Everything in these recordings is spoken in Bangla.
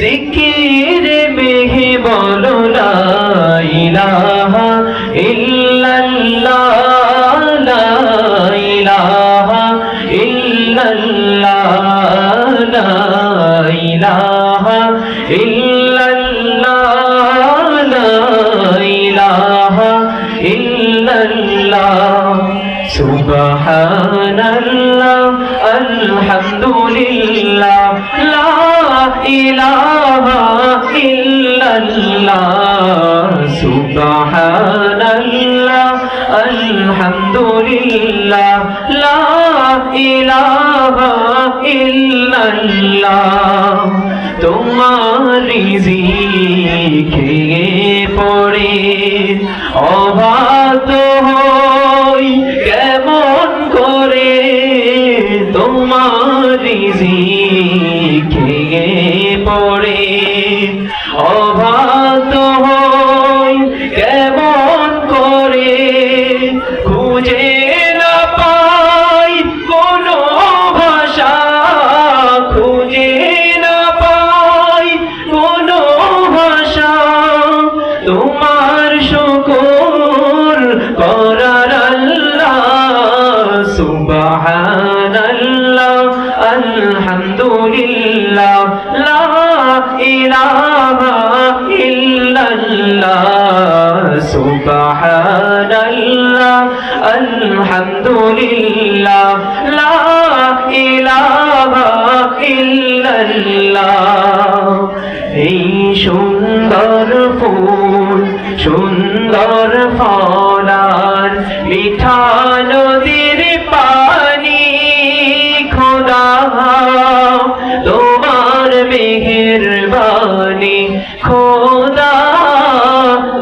জিকির মেহে বলো লা ইলাহা ইল্লাল্লাহ। সুবহানাল্লাহ আলহামদুলিল্লাহ লা ইলাহা ইল্লাল্লাহ সুবহানাল্লাহ আলহামদুলিল্লাহ লা ইলাহা ইল্লাল্লাহ। তোমার রিজিকে পড়ে অবাত তোমার খেয়ে পড়ে অভাত হই আলহামদুলিল্লাহ, লা ইলাহা ইল্লাল্লাহ, সুবহানাল্লাহ, আলহামদুলিল্লাহ, লা ইলাহা ইল্লাল্লাহ। এই সুন্দর ফুল, সুন্দর ফলার মিঠা খোদা,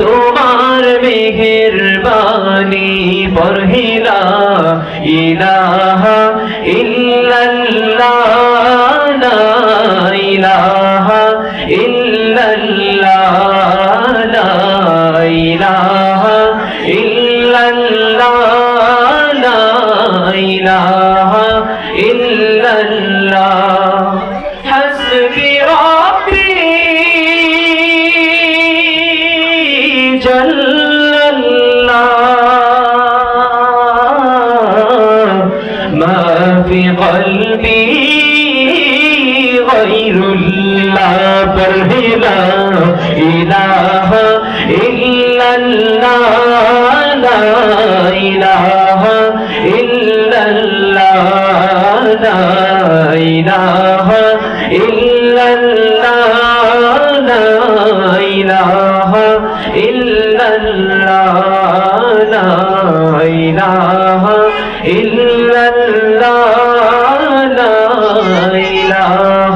তোমার মেহেরবানি পরহিলা, ইলাহা ইল্লাল্লাহ লা ইলাহা ইল্লাল্লাহ লা ইলাহা ইল্লাল্লাহ লা ইলাহা ইল্লাল্লাহ। হাসবি রাব্বি قلبي غير الله برهلا إله إلا الله لا إله إلا الله لا إله إلا الله لا إله إلا الله لا إله إلا ইলাহা